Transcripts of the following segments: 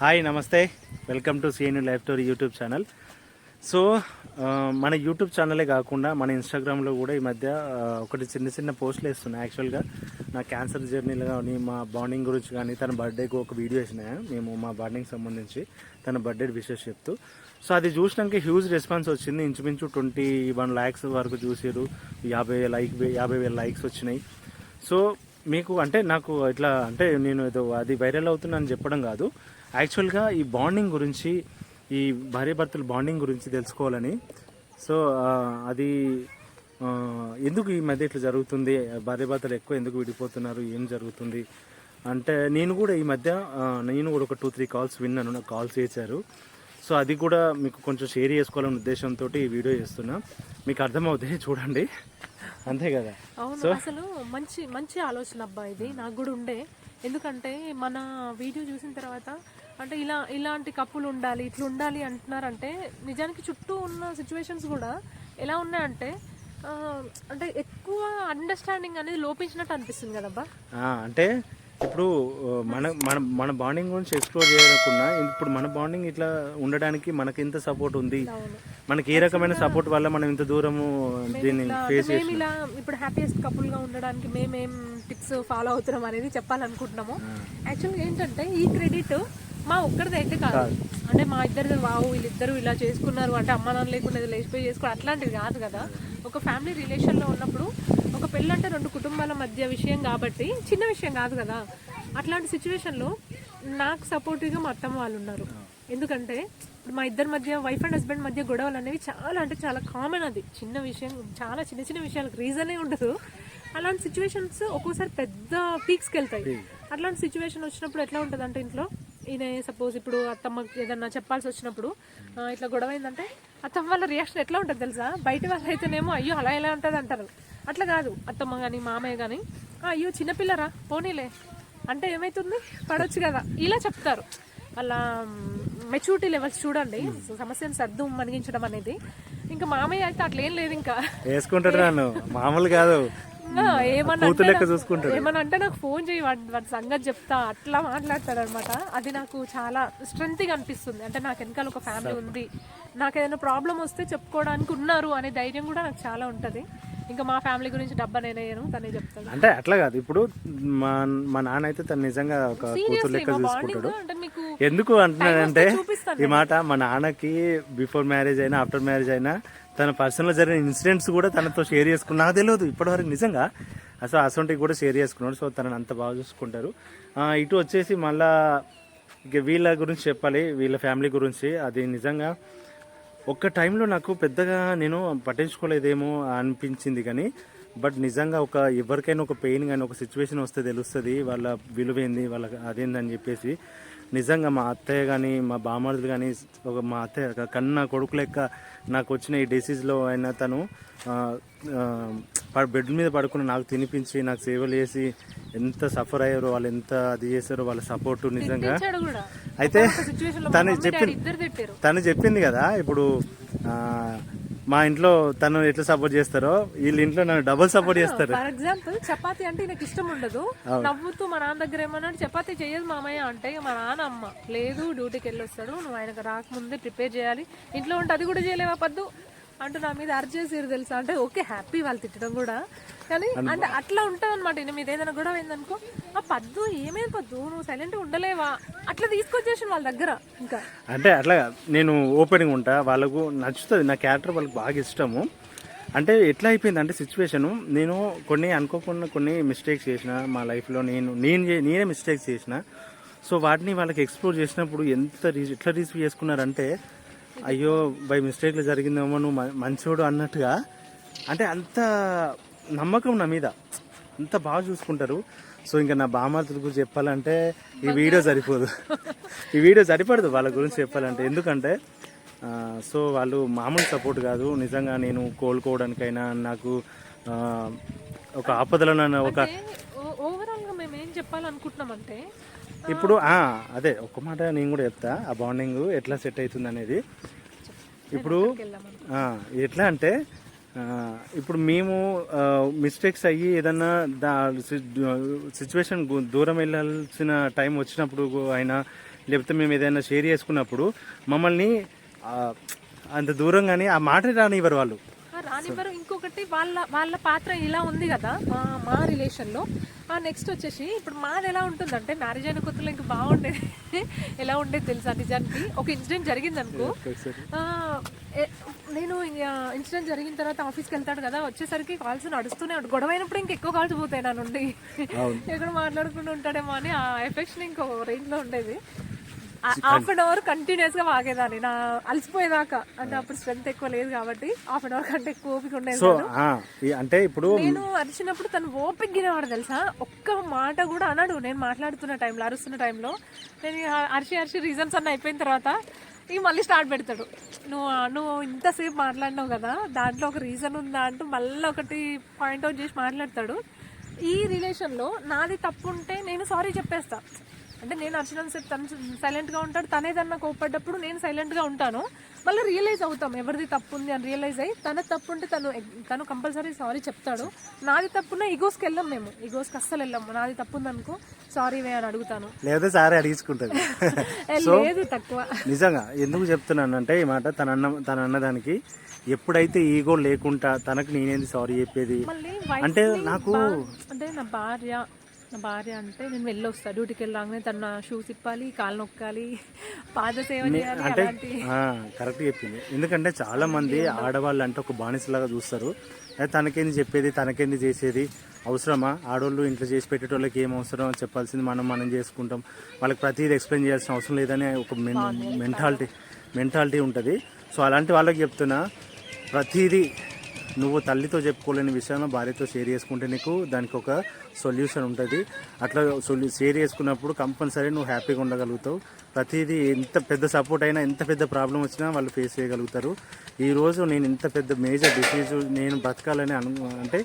Hi నమస్తే. Welcome to CNU life story YouTube channel. So మన YouTube ఛానలే కాకుండా మన ఇన్స్టాగ్రామ్లో కూడా ఈ మధ్య ఒకటి చిన్న చిన్న పోస్టులు వేస్తున్నాయి. యాక్చువల్గా నా క్యాన్సర్ జర్నీలు కానీ మా బాండింగ్ గురించి కానీ తన బర్త్డేకి ఒక వీడియో వేసినాయి. మేము మా బాండింగ్ సంబంధించి తన బర్త్డే విషెస్ చెప్తూ. సో అది చూసినాక హ్యూజ్ రెస్పాన్స్ వచ్చింది. ఇంచుమించు ట్వంటీ వన్ ల్యాక్స్ వరకు చూసారు. యాభై లైక్ యాభై వేల లైక్స్ వచ్చినాయి. సో మీకు అంటే నాకు ఇట్లా అంటే నేను ఏదో అది వైరల్ అవుతుందని చెప్పడం కాదు. యాక్చువల్గా ఈ బాండింగ్ గురించి ఈ భార్యాభర్తల బాండింగ్ గురించి తెలుసుకోవాలని. సో అది ఎందుకు ఈ మధ్య ఇట్లా జరుగుతుంది? భార్యాభర్తలు ఎక్కువ ఎందుకు విడిపోతున్నారు? ఏం జరుగుతుంది? అంటే నేను కూడా ఈ మధ్య నేను కూడా ఒక టూ త్రీ కాల్స్ విన్నాను నాకు కాల్స్ చేశారు. సో అది కూడా మీకు కొంచెం షేర్ చేసుకోవాలనే ఉద్దేశంతో ఈ వీడియో చేస్తున్నా. మీకు అర్థమవుతాయి చూడండి. అంతే కదా? అవును అసలు మంచి మంచి ఆలోచన అబ్బా ఇది. నాకు కూడా ఉండే. ఎందుకంటే మన వీడియో చూసిన తర్వాత అంటే ఇలా ఇలాంటి కప్పులు ఉండాలి ఇట్లా ఉండాలి అంటున్నారంటే నిజానికి చుట్టూ ఉన్న సిచ్యువేషన్స్ కూడా ఎలా ఉన్నాయంటే అంటే ఎక్కువ అండర్స్టాండింగ్ అనేది లోపించినట్టు అనిపిస్తుంది కదబ్బా. అంటే ఇప్పుడు మన మన మన బాండింగ్ గురించి ఎక్స్ప్లోర్ చేయకుండా ఇప్పుడు మన బాండింగ్ ఇట్లా ఉండడానికి మనకి ఎంత సపోర్ట్ ఉంది. మనకి ఏ రకమైన సపోర్ట్ వల్ల మనం ఇంత దూరము దీన్ని ఫేస్ మేము ఇలా ఇప్పుడు హ్యాపీయెస్ట్ కపుల్గా ఉండడానికి మేమేం టిప్స్ ఫాలో అవుతున్నాం అనేది చెప్పాలనుకుంటున్నాము. యాక్చువల్గా ఏంటంటే ఈ క్రెడిట్ మా ఒక్కరిది అయితే కాదు. అంటే మా ఇద్దరిది వావు వీళ్ళిద్దరు ఇలా చేసుకున్నారు అంటే అమ్మ నాన్న లేకుండా లేచిపోయి చేసుకోవడం అట్లాంటిది కాదు కదా. ఒక ఫ్యామిలీ రిలేషన్లో ఉన్నప్పుడు ఒక పెళ్ళి అంటే రెండు కుటుంబాల మధ్య విషయం కాబట్టి చిన్న విషయం కాదు కదా. అట్లాంటి సిచ్యువేషన్లో నాకు సపోర్టివ్గా మా అత్తమ్మ వాళ్ళు ఉన్నారు. ఎందుకంటే ఇప్పుడు మా ఇద్దరి మధ్య వైఫ్ అండ్ హస్బెండ్ మధ్య గొడవలు అనేవి చాలా అంటే చాలా కామన్ అది. చిన్న విషయం చాలా చిన్న చిన్న విషయాలకు రీజనే ఉండదు. అలాంటి సిచ్యువేషన్స్ ఒక్కోసారి పెద్ద పీక్స్కి వెళ్తాయి. అట్లాంటి సిచ్యువేషన్ వచ్చినప్పుడు ఎట్లా ఉంటుంది అంటే ఇంట్లో ఈయన సపోజ్ ఇప్పుడు అత్తమ్మకి ఏదన్నా చెప్పాల్సి వచ్చినప్పుడు ఇట్లా గొడవ అయిందంటే అత్తమ్మ వాళ్ళ రియాక్షన్ ఎట్లా ఉంటుంది తెలుసా? బయట వాళ్ళు అయితేనేమో అయ్యో అలా ఎలా ఉంటుంది? అంటారు. అట్లా కాదు. అత్తమ్మ కానీ మామయ్య కానీ అయ్యో చిన్నపిల్లరా పోనీలే. అంటే ఏమైతుంది? పడొచ్చు కదా. ఇలా చెప్తారు. వాళ్ళ మెచ్యూరిటీ లెవెల్స్ చూడండి. సమస్యను సర్దు మణిగించడం అనేది. ఇంకా మామయ్య అయితే అట్లేం లేదు ఇంకా. వేసుకుంటాడు నన్ను. మామూలు కాదు. ఏమన్నా చూసుకుంటాడు. ఏమన్నా అంటే నాకు ఫోన్ చేయి వాడి సంగతి చెప్తా అట్లా మాట్లాడతాడు అనమాట అది నాకు చాలా స్ట్రెంగ్గా అనిపిస్తుంది. అంటే నాకు వెనకాల ఒక ఫ్యామిలీ ఉంది. నాకు ఏదైనా ప్రాబ్లం వస్తే చెప్పుకోవడానికి ఉన్నారు అనే ధైర్యం కూడా నాకు చాలా ఉంటది. ఇంకా మా ఫ్యామిలీ గురించి డబ్బా నేనేయను తనే చెప్తాడు. అంటే అట్లా కాదు ఇప్పుడు మా మా నాన్న అయితే తను నిజంగా ఒక కూతురు లెక్క చూసుకుంటాడు. ఎందుకు చూపిస్తాను ఈ మాట మా నాన్నకి బిఫోర్ మ్యారేజ్ అయినా ఆఫ్టర్ మ్యారేజ్ అయినా తన పర్సనల్ జరిగిన ఇన్సిడెంట్స్ కూడా తనతో షేర్ చేసుకున్నా నాకు తెలియదు ఇప్పటివరకు నిజంగా. అసలు అసొంటికి కూడా షేర్ చేసుకున్నాడు సో తనని అంత బాగా చూసుకుంటారు. ఇటు వచ్చేసి మళ్ళా ఇక వీళ్ళ గురించి చెప్పాలి వీళ్ళ ఫ్యామిలీ గురించి. అది నిజంగా ఒక్క టైంలో నాకు పెద్దగా నేను పట్టించుకోలేదేమో అనిపించింది కానీ బట్ నిజంగా ఒక ఎవరికైనా ఒక పెయిన్ కానీ ఒక సిచ్యువేషన్ వస్తే తెలుస్తుంది వాళ్ళ విలువైంది వాళ్ళ అదేందని చెప్పేసి. నిజంగా మా అత్తయ్య కానీ మా బామర్దులు కానీ ఒక మా అత్తయ్య కన్న కొడుకు లెక్క నాకు వచ్చిన ఈ డిసీజ్లో అయినా తను బెడ్ మీద పడుకుని నాకు తినిపించి నాకు సేవలు చేసి ఎంత సఫర్ అయ్యారో వాళ్ళు ఎంత అది చేశారో వాళ్ళ సపోర్ట్ నిజంగా. అయితే తను చెప్పింది తను చెప్పింది కదా ఇప్పుడు మా ఇంట్లో తను ఎట్లా సపోర్ట్ చేస్తారో వీళ్ళ ఇంట్లో నన్ను డబుల్ సపోర్ట్ చేస్తారు. ఫర్ ఎగ్జాంపుల్ చపాతీ అంటే నాకు ఇష్టం ఉండదు. నవ్వుతూ మా నాన్న దగ్గర ఏమన్నాడు చపాతీ చేయదు మామయ్య అంటే మా నాన్న అమ్మ లేదు డ్యూటీకి వెళ్ళి వస్తాడు నువ్వు ఆయనకు రాకముందే ప్రిపేర్ చేయాలి. ఇంట్లో ఉంటే అది కూడా చేయలేవా పద్దు? అంటూ నా మీద అర్జేసారు తెలుసా? అంటే ఓకే హ్యాపీ వాళ్ళు తిట్టడం కూడా. కానీ అంటే అట్లా ఉంటుంది అనమాట మీద ఏదైనా గొడవ అయిందనుకో ఆ పద్దు ఏమేం పద్దు? నువ్వు సైలెంట్ ఉండలేవా? అట్లా తీసుకొచ్చేసి వాళ్ళ దగ్గర ఇంకా. అంటే అట్లా నేను ఓపెనింగ్ ఉంటా వాళ్ళకు నచ్చుతుంది. నా క్యారెక్టర్ వాళ్ళకి బాగా ఇష్టము. అంటే ఎట్లా అయిపోయింది అంటే సిచ్యువేషను నేను కొన్ని అనుకోకుండా కొన్ని మిస్టేక్స్ చేసిన మా లైఫ్లో నేను నేను నేనే మిస్టేక్స్ చేసిన. సో వాటిని వాళ్ళకి ఎక్స్ప్లోర్ చేసినప్పుడు ఎంత రీ- ఎట్లా రిసీవ్ చేసుకున్నారంటే అయ్యో బై మిస్టేక్లో జరిగిందేమో నువ్వు మంచోడు అన్నట్టుగా. అంటే అంత నమ్మకం నా మీద. అంత బాగా చూసుకుంటారు. సో ఇంకా నా బామార్తుల గురించి చెప్పాలంటే ఈ వీడియో సరిపోదు. ఈ వీడియో సరిపడదు వాళ్ళ గురించి చెప్పాలంటే. ఎందుకంటే సో వాళ్ళు మామూలు సపోర్ట్ కాదు. నిజంగా నేను కోలుకోవడానికైనా నాకు ఒక ఆపదలో నన్ను ఒక మేము ఏం చెప్పాలనుకుంటున్నామంటే ఇప్పుడు అదే ఒక మాట నేను కూడా చెప్తా. ఆ బాండింగ్ ఎట్లా సెట్ అవుతుంది అనేది. ఇప్పుడు ఎట్లా అంటే ఇప్పుడు మేము మిస్టేక్స్ అయ్యి ఏదన్నా దా సిచ్యువేషన్ దూరం వెళ్ళాల్సిన టైం వచ్చినప్పుడు అయినా లేకపోతే మేము ఏదైనా షేర్ చేసుకున్నప్పుడు మమ్మల్ని అంత అంత దూరంగానే ఆ మాట రానివ్వరు వాళ్ళు. రానివ్వరు. ఇంకొకటి వాళ్ళ వాళ్ళ పాత్ర ఇలా ఉంది కదా మా మా రిలేషన్లో నెక్స్ట్ వచ్చేసి ఇప్పుడు మాది ఎలా ఉంటుందంటే మ్యారేజ్ అయిన కొత్తలో ఇంకా బాగుండేది. ఎలా ఉండేది తెలుసా నిజానికి? ఒక ఇన్సిడెంట్ జరిగింది అనుకో నేను ఇన్సిడెంట్ జరిగిన తర్వాత ఆఫీస్కి వెళ్తాడు కదా వచ్చేసరికి కాల్స్ నడుస్తూనే ఉంటాడు గొడవ అయినప్పుడు ఇంకా ఎక్కువ కాల్స్ పోతాయి నా నుండి. ఎక్కడ మాట్లాడుకుంటూ ఉంటాడేమో అని ఆ ఎఫెక్షన్ ఇంకో రేంజ్లో ఉండేది. హాఫ్ అన్ అవర్ కంటిన్యూస్గా వాగేదాన్ని. నా అలసిపోయేదాకా. అంటే అప్పుడు స్ట్రెంత్ ఎక్కువ లేదు కాబట్టి హాఫ్ అన్ అవర్ కంటే ఎక్కువ ఓపిక ఉండేది అంటే ఇప్పుడు నేను అరిచినప్పుడు తను ఓపిక గినవాడు తెలుసా? ఒక్క మాట కూడా అన్నాడు నేను మాట్లాడుతున్న టైంలో అరుస్తున్న టైంలో నేను అరిచి అరిచి రీజన్స్ అన్న అయిపోయిన తర్వాత ఇక మళ్ళీ స్టార్ట్ పెడతాడు. నువ్వు నువ్వు ఇంతసేపు మాట్లాడినావు కదా? దాంట్లో ఒక రీజన్ ఉందా? అంటూ మళ్ళీ ఒకటి పాయింట్ అవుట్ చేసి మాట్లాడతాడు. ఈ రిలేషన్లో నాది తప్పు ఉంటే నేను సారీ చెప్పేస్తా. అంటే నేను అర్చన సేపు తను సైలెంట్గా ఉంటాడు. తనే తన కోప్పడ్డప్పుడు నేను సైలెంట్గా ఉంటాను. మళ్ళీ రియలైజ్ అవుతాం. ఎవరిది తప్పు ఉంది అని రియలైజ్ అయ్యి తన తప్పు ఉంటే తను తను కంపల్సరీ సారీ చెప్తాడు. నాది తప్పున్న ఈగోస్కి వెళ్ళాం మేము. ఈగోస్కి అస్సలు వెళ్ళాము నాది తప్పు ఉందనుకో సారీ వే అని అడుగుతాను. లేకపోతే సారే అడిగించుకుంటుంది ఏ, లేదు తక్కువ. నిజంగా ఎందుకు చెప్తున్నానంటే ఈ మాట తన అన్న తన అన్నదానికి ఎప్పుడైతే ఈగో లేకుండా తనకు నేనేంది సారీ చెప్పేది? అంటే నాకు అంటే నా భార్య నా భార్య అంటే నేను వెళ్ళొస్తా. డ్యూటీకి వెళ్ళాగానే తన షూస్ ఇప్పాలి కాలు నొక్కాలి పాద సేవ చేయాలి అంటే కరెక్ట్ చెప్పింది. ఎందుకంటే చాలా మంది ఆడవాళ్ళు అంటే ఒక బానిసలాగా చూస్తారు. తనకేంది చెప్పేది తనకేంది చేసేది? అవసరమా? ఆడవాళ్ళు ఇంట్లో చేసి పెట్టేటోళ్ళకి ఏం అవసరం? చెప్పాల్సింది మనం మనం చేసుకుంటాం. వాళ్ళకి ప్రతిదీ ఎక్స్ప్లెయిన్ చేయాల్సిన అవసరం లేదని ఒక మెంటాలిటీ మెంటాలిటీ ఉంటుంది. సో అలాంటి వాళ్ళకి చెప్తున్నా ప్రతిదీ నువ్వు తల్లితో చెప్పుకోలేని విషయాన్ని భార్యతో షేర్ చేసుకుంటే నీకు దానికి ఒక సొల్యూషన్ ఉంటుంది. అట్లా సొల్యూ షేర్ చేసుకున్నప్పుడు కంపల్సరీ నువ్వు హ్యాపీగా ఉండగలుగుతావు. ప్రతిదీ ఎంత పెద్ద సపోర్ట్ అయినా ఎంత పెద్ద ప్రాబ్లం వచ్చినా వాళ్ళు ఫేస్ చేయగలుగుతారు. ఈరోజు నేను ఇంత పెద్ద మేజర్ డిసీజ్ నేను బతకాలని అను అంటే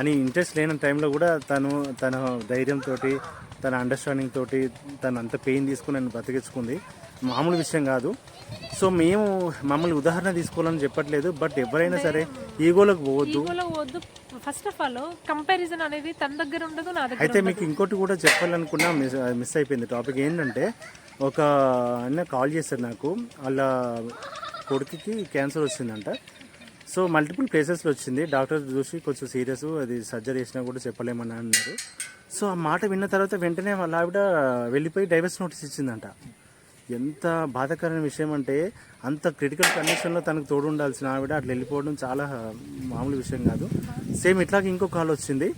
అని ఇంట్రెస్ట్ లేని టైంలో కూడా తను తన ధైర్యంతో తన అండర్స్టాండింగ్ తోటి తను అంత పెయిన్ తీసుకుని నన్ను బతికించుకుంది మామూలు విషయం కాదు. సో మేము మమ్మల్ని ఉదాహరణ తీసుకోవాలని చెప్పట్లేదు బట్ ఎవరైనా సరే ఈగోలకు పోవద్దు. వద్దు ఫస్ట్ ఆఫ్ ఆల్ కంపారిజన్ అనేది తన దగ్గర ఉండదు నా దగ్గర అయితే మీకు ఇంకోటి కూడా చెప్పాలనుకున్నా మిస్ మిస్ అయిపోయింది టాపిక్. ఏంటంటే ఒక అన్న కాల్ చేశారు నాకు. వాళ్ళ కొడుకుకి క్యాన్సర్ వచ్చిందంట. సో మల్టిపుల్ ప్లేసెస్లో వచ్చింది. డాక్టర్ చూసి కొంచెం సీరియస్ అది సర్జరీ చేసినా కూడా చెప్పలేమని అన్నారు. సో ఆ మాట విన్న తర్వాత వెంటనే వాళ్ళ ఆవిడ వెళ్ళిపోయి డైవర్స్ నోటీస్ ఇచ్చిందంట. ఎంత బాధాకరమైన విషయం అంటే అంత క్రిటికల్ కండిషన్లో తనకు తోడు ఉండాల్సిన ఆవిడ అట్లా వెళ్ళిపోవడం చాలా మామూలు విషయం కాదు. సేమ్ ఇట్లాగే ఇంకో కాల్ వచ్చింది.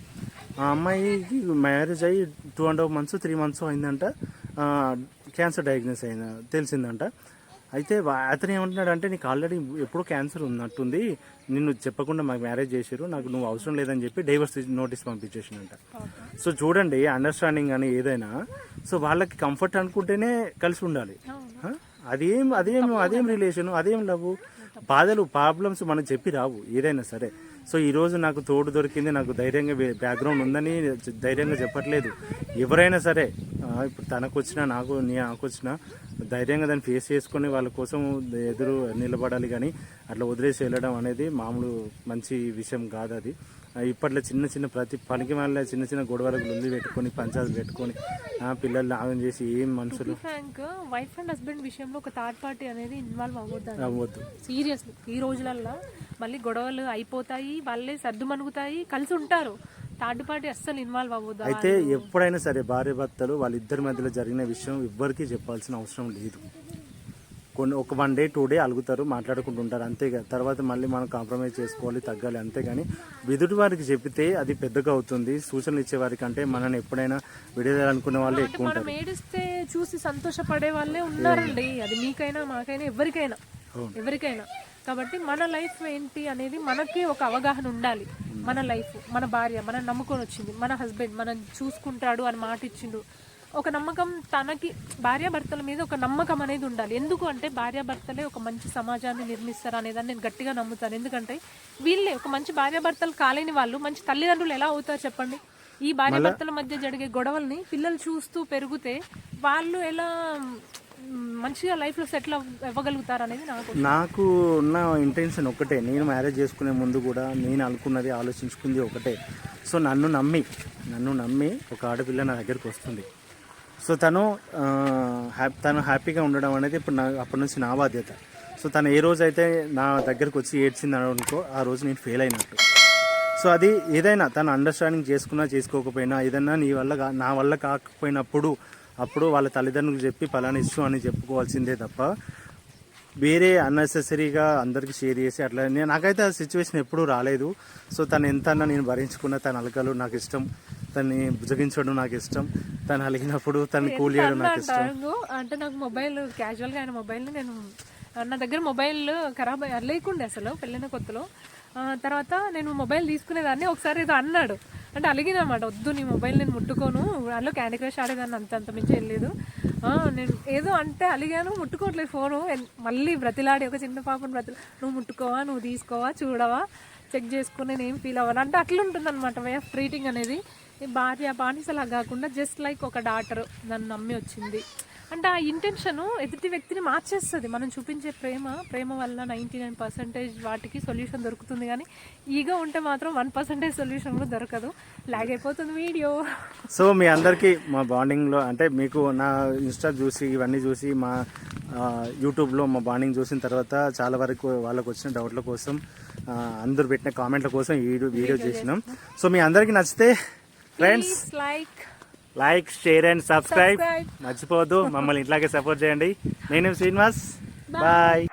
ఆ అమ్మాయికి మ్యారేజ్ అయ్యి two and half months three months అయిందంట. క్యాన్సర్ డయాగ్నోస్ అయింది తెలిసిందంట. అయితే అతను ఏమంటున్నాడు అంటే నీకు ఆల్రెడీ ఎప్పుడో క్యాన్సర్ ఉన్నట్టుంది. నిన్ను చెప్పకుండా మాకు మ్యారేజ్ చేసారు నాకు నువ్వు అవసరం లేదని చెప్పి డైవర్స్ నోటీస్ పంపించేసినంట సో చూడండి అండర్స్టాండింగ్ అని ఏదైనా సో వాళ్ళకి కంఫర్ట్ అనుకుంటేనే కలిసి ఉండాలి? అదేం అదేం అదేం రిలేషన్ అదేం లవ్ బాధలు ప్రాబ్లమ్స్ మనకు చెప్పి రావు ఏదైనా సరే. సో ఈ రోజు నాకు తోడు దొరికింది నాకు ధైర్యంగా బ్యాక్గ్రౌండ్ ఉందని ధైర్యంగా చెప్పట్లేదు. ఎవరైనా సరే ఇప్పుడు తనకు వచ్చినా నాకు నీ నాకు వచ్చినా ధైర్యంగా దాన్ని ఫేస్ చేసుకొని వాళ్ళ కోసం ఎదురు నిలబడాలి కానీ అట్లా వదిలేసి వెళ్ళడం అనేది మామూలు మంచి విషయం కాదు అది. ఇప్పట్లో చిన్న చిన్న ప్రతి పనికి వాళ్ళ చిన్న చిన్న గొడవలకు లొల్లి పెట్టుకొని పంచాయతీలు పెట్టుకొని ఆ, పిల్లల్ని ఆగం చేసి ఏం మనుషులు ఫ్రాంక్ వైఫ్ అండ్ హస్బెండ్ విషయంలో ఒక థర్డ్ పార్టీ అనేది ఇన్వాల్వ్ అవ్వద్దు అవ్వద్దు. సీరియస్లీ ఈ రోజులల్లో మళ్ళీ గొడవలు అయిపోతాయి వాళ్ళే సర్దు మనుగుతాయి కలిసి ఉంటారు. థర్డ్ పార్టీ అస్సలు ఇన్వాల్వ్ అయితే ఎప్పుడైనా సరే భార్య భర్తలు వాళ్ళిద్దరి మధ్యలో జరిగిన విషయం ఎవ్వరికీ చెప్పాల్సిన అవసరం లేదు. కొన్ని ఒక వన్ డే టూ డే అలుగుతారు మాట్లాడుకుంటుంటారు అంతేగా. తర్వాత మళ్ళీ మనం కాంప్రమైజ్ చేసుకోవాలి తగ్గాలి అంతేగాని విదుటి వారికి చెప్తే అది పెద్దగా అవుతుంది. సూచనలు ఇచ్చే వారికి అంటే మనల్ని ఎప్పుడైనా విడదీయాలనుకునే వాళ్ళే ఎక్కువ మనం ఏడిస్తే చూసి సంతోషపడే వాళ్ళే ఉన్నారండి. అది మీకైనా మాకైనా ఎవరికైనా. ఎవరికైనా. కాబట్టి మన లైఫ్ ఏంటి అనేది మనకి ఒక అవగాహన ఉండాలి. మన లైఫ్ మన భార్య మనం నమ్ముకొని వచ్చింది మన హస్బెండ్ మనం చూసుకుంటాడు అని మాట ఇచ్చిండు. ఒక నమ్మకం తనకి భార్యాభర్తల మీద ఒక నమ్మకం అనేది ఉండాలి. ఎందుకు అంటే భార్యాభర్తలే ఒక మంచి సమాజాన్ని నిర్మిస్తారు అనేదాన్ని నేను గట్టిగా నమ్ముతాను. ఎందుకంటే వీళ్ళే ఒక మంచి భార్యాభర్తలు కాలేని వాళ్ళు మంచి తల్లిదండ్రులు ఎలా అవుతారు చెప్పండి? ఈ భార్యాభర్తల మధ్య జరిగే గొడవల్ని పిల్లలు చూస్తూ పెరిగితే వాళ్ళు ఎలా మంచిగా లైఫ్లో సెటిల్ అవ్వగలుగుతారు అనేది నాకు నాకు ఉన్న ఇంటెన్షన్ ఒకటే నేను మ్యారేజ్ చేసుకునే ముందు కూడా నేను అనుకున్నది ఆలోచించుకుంది ఒకటే. సో నన్ను నమ్మి నన్ను నమ్మి ఒక ఆడపిల్ల నా దగ్గరికి వస్తుంది. సో తను హ్యాపీ తను హ్యాపీగా ఉండడం అనేది ఇప్పుడు నా అప్పటి నుంచి నా బాధ్యత. సో తను ఏ రోజు అయితే నా దగ్గరకు వచ్చి ఏడ్చింది అనుకో ఆ రోజు నేను ఫెయిల్ అయినట్టు. సో అది ఏదైనా తను అండర్స్టాండింగ్ చేసుకున్నా చేసుకోకపోయినా ఏదైనా నీ వల్ల కా- నా వల్ల కాకపోయినప్పుడు అప్పుడు వాళ్ళ తల్లిదండ్రులకు చెప్పి పలానా ఇష్యూ అని చెప్పుకోవాల్సిందే తప్ప వేరే అన్నెసెసరీగా అందరికి షేర్ చేసి అట్లా నేను నాకైతే ఆ సిచ్యువేషన్ ఎప్పుడూ రాలేదు. సో తను ఎంత అన్నా నేను భరించుకున్న తన అలకలు నాకు ఇష్టం. తన్ని భుజగించడం నాకు ఇష్టం. తను అలిగినప్పుడు తను కూల్ చేయడం నాకు ఇష్టం. అంటే నాకు మొబైల్ క్యాజువల్గా ఆయన మొబైల్ నేను నా దగ్గర మొబైల్ ఖరాబ్ అయ్యి లేకుండే అసలు పెళ్ళిన కొత్తలో. తర్వాత నేను మొబైల్ తీసుకునేదాన్ని ఒకసారి ఏదో అన్నాడు. అంటే అలిగినమాట వద్దు నీ మొబైల్ నేను ముట్టుకోను. అందులో క్యాండీ క్రష్ ఆడేదాన్ని అంత అంత మించి వెళ్ళలేదు. నేను ఏదో అంటే అలిగాను ముట్టుకోవట్లేదు ఫోను. మళ్ళీ బ్రతిలాడి ఒక చిన్న పాపను బ్రతిలా నువ్వు ముట్టుకోవా నువ్వు తీసుకోవా చూడవా చెక్ చేసుకుని నేను ఏం ఫీల్ అవ్వాలి అంటే అట్లుంటుంది అనమాట వే ఆఫ్ ట్రీటింగ్ అనేది. భార్య బానిసలా కాకుండా జస్ట్ లైక్ ఒక డాటర్ నన్ను నమ్మి వచ్చింది. అంటే ఆ ఇంటెన్షన్ ఎదుటి వ్యక్తిని మార్చేస్తుంది. మనం చూపించే ప్రేమ ప్రేమ వల్ల నైంటీ నైన్ పర్సెంటేజ్ వాటికి సొల్యూషన్ దొరుకుతుంది కానీ ఈగో ఉంటే మాత్రం వన్ పర్సెంటేజ్ సొల్యూషన్ కూడా దొరకదు. లాగ్ అయిపోతుంది వీడియో. సో మీ అందరికీ మా బాండింగ్లో అంటే మీకు నా ఇన్స్టా చూసి ఇవన్నీ చూసి మా యూట్యూబ్లో మా బాండింగ్ చూసిన తర్వాత చాలా వరకు వాళ్ళకు వచ్చిన డౌట్ల కోసం అందరూ పెట్టిన కామెంట్ల కోసం ఈ వీడియో వీడియో చేసినాం. సో మీ అందరికీ నచ్చితే friends like like share and subscribe. మర్చిపోవద్దు మమ్మల్ని ఇట్లాగే సపోర్ట్ చేయండి. నేను శ్రీనివాస్. బాయ్